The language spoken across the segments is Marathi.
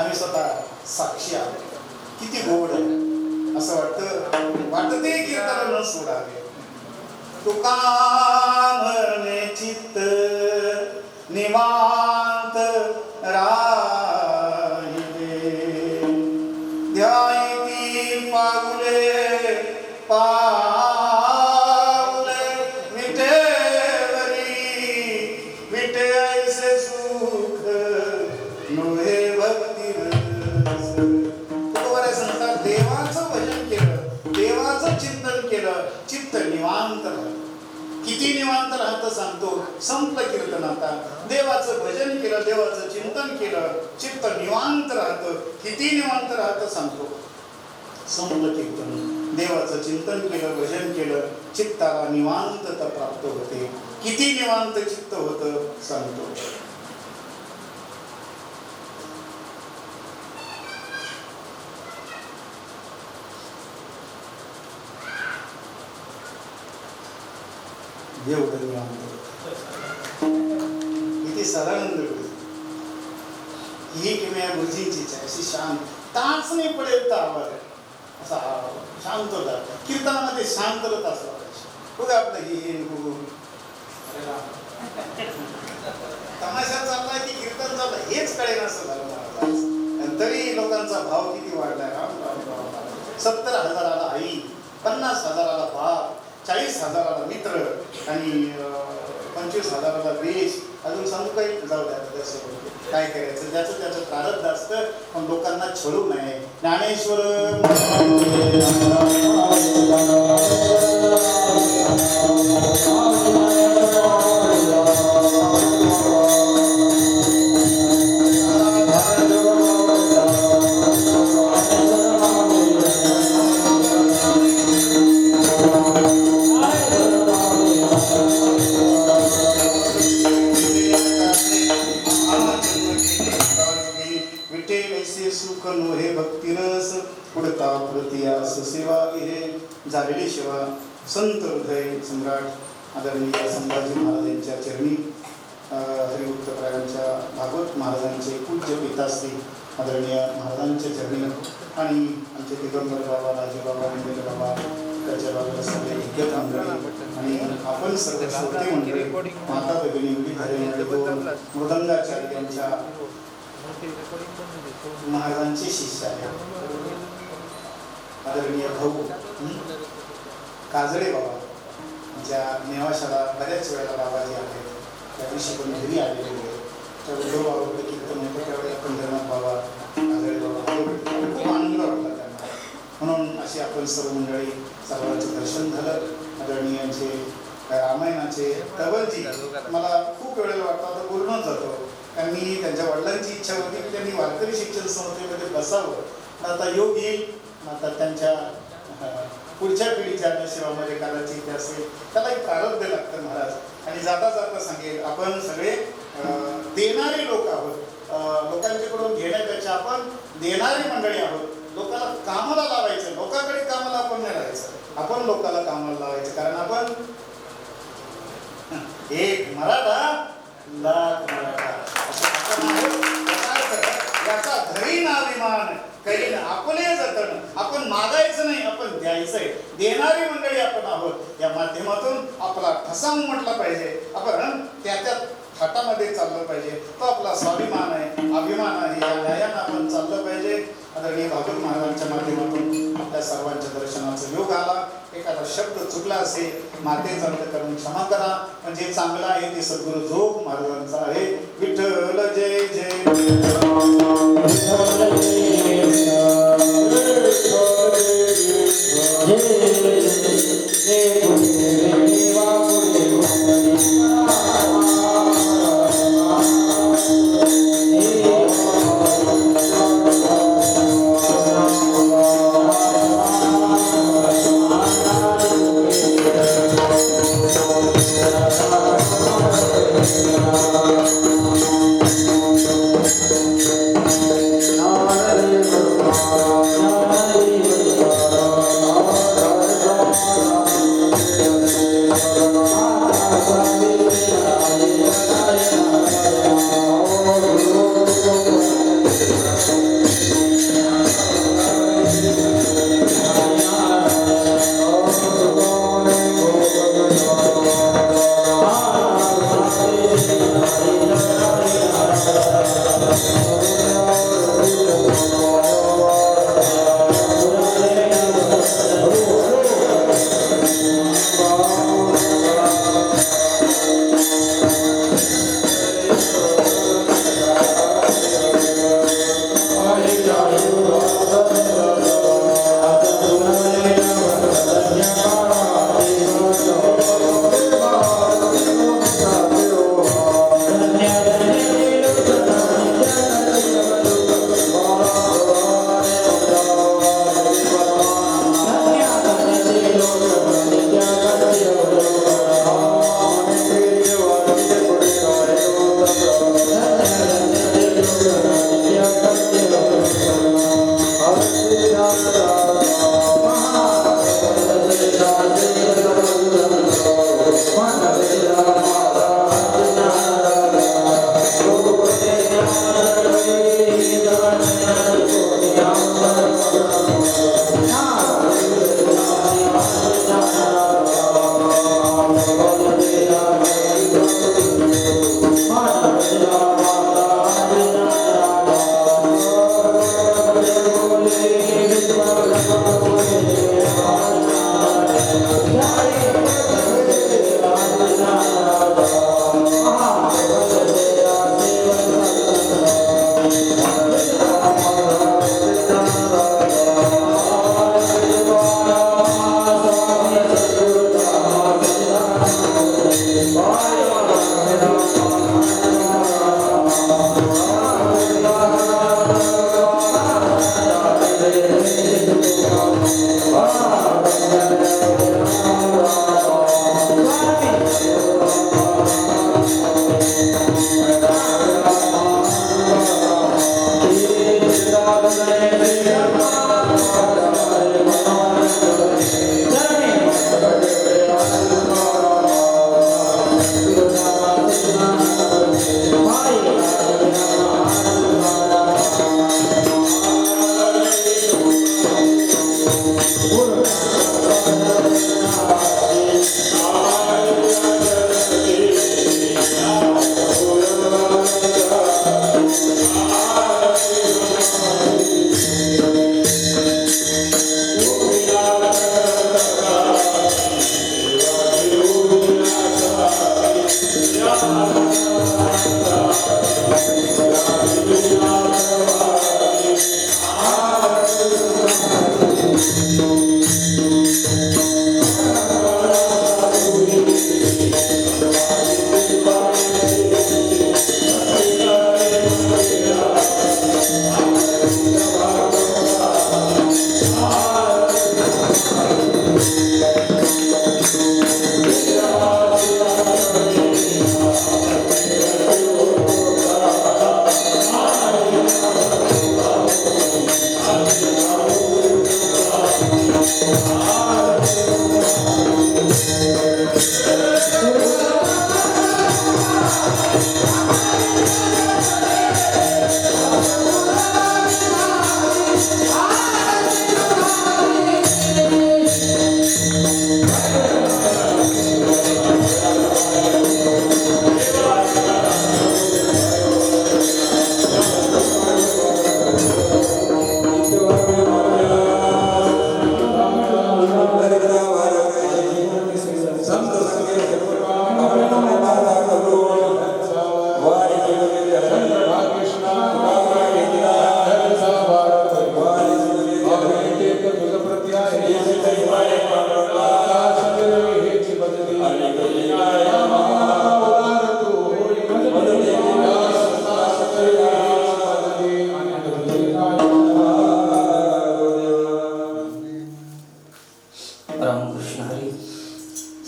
आम्ही स्वतः साक्षी आहोत. किती गोड आहे. असं वाटतं वाटत ते कीर्तन न सोडावे तुका म्हणे चित्त निवांत राहिले. ध्यायती पाऊले पाऊले विटेवरी विटे ऐसे सुख नोहे संपलं कीर्तन आता देवाचं भजन केलं देवाचं चिंतन केलं चित्त निवांत राहतं. किती निवांत राहतं सांगतो. संपलं कीर्तन. देवाचं चिंतन केलं भजन केलं चित्ताला निवांतता प्राप्त होते. किती निवांत चित्त होतं सांगतो. देव निवांत. ఇది సదానందుడు ఏకమే ही अशी शांत ताच नाही पडेल तर आवाज आहे असा शांत होता कीर्तनामध्ये शांतता असला पाहिजे बघा आपलं तमाशा चाललाय की कीर्तन चाललंय हेच कळेल असं झालं आणि तरी लोकांचा भाव किती वाढलाय राम राम राम सत्तर हजाराला आई पन्नास हजाराला भाव चाळीस हजाराला मित्र आणि पंचवीस हजाराला वीस अजून सांगू काही? जाऊ द्या त्याचं काय करायचं? ज्याचं त्याचं प्रारब्ध असतं पण लोकांना छळू नये ज्ञानेश्वर संत हृदय सम्राट आदरणीय संभाजी महाराज यांच्या चरणी हरिभक्तप्रायांच्या भागवत महाराजांचे पूज्य पिताश्री आदरणीय महाराजांच्या चरणी आणि आमचे दिगंबर बाबा राजेबाबा मंदिर बाबा त्याच्या बाबा सगळे विद्यत मंडळी आणि आपण सर्व श्रोते मंडळी माता भगिनी मुली मृदंगाचार्य यांच्या महाराजांचे शिष्य आहे आदरणीय भाऊ काजळे बाबा. ज्या नेवाशाला बऱ्याच वेळेला बाबाजी आले. त्या दिवशी पण घरी आलेले होते. त्या जो बाबाकडे कीर्तन होतं त्यावेळी पंढरनाथ बाबा काजळे बाबा खूप आनंद वाटला त्यांना. म्हणून अशी आपण सर्व मंडळी सर्वांचं दर्शन झालं. आदरणीयांचे रामायणाचे तबलजी. मला खूप वेळेला वाटतं आता पूर्ण जातो कारण मी त्यांच्या वडिलांची इच्छा होती की त्यांनी वारकरी शिक्षण संस्थेमध्ये बसावं. आता योग येईल. आता त्यांच्या पुढच्या पिढीच्या सेवामध्ये कदाचित ते असेल. एक प्रारब्ध लागतं महाराज. आणि जाता जाता सांगेल आपण सगळे देणारे लोक आहोत. लोकांच्याकडून घेण्यापेक्षा आपण देणारी मंडळी आहोत. लोकांना कामाला लावायचं लोकांकडे कामाला आपण नाही राहायचं आपण लोकांना कामाला लावायचं. कारण आपण एक मराठा लाख मराठा. असं आपण आहोत. याचा अर्थ, धरीन अभिमान करीन आपले जतन आपण मागायचं नाही आपण द्यायचंय देणारी मंडळी आपण आहोत या माध्यमातून आपला ठसा म्हटला पाहिजे. आपण त्या त्या थाटामध्ये चाललं पाहिजे. तो आपला स्वाभिमान आहे अभिमान आहे या लयानं आपण चाललं पाहिजे. आदरणीय भागवत महाराजांच्या माध्यमातून आपल्या सर्वांच्या दर्शनाचा योग आला. एखादा शब्द चुकला असेल माते चांगलं करून क्षमा करा. म्हणजे पण जे चांगलं आहे ते सद्गुरु झोप महाराजांचा आहे. विठ्ठल जय जय. Quantas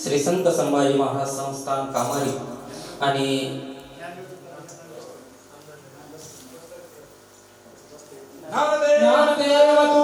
श्री संत संभाजी महाराज संस्थान कामारी. आणि ज्ञानदेव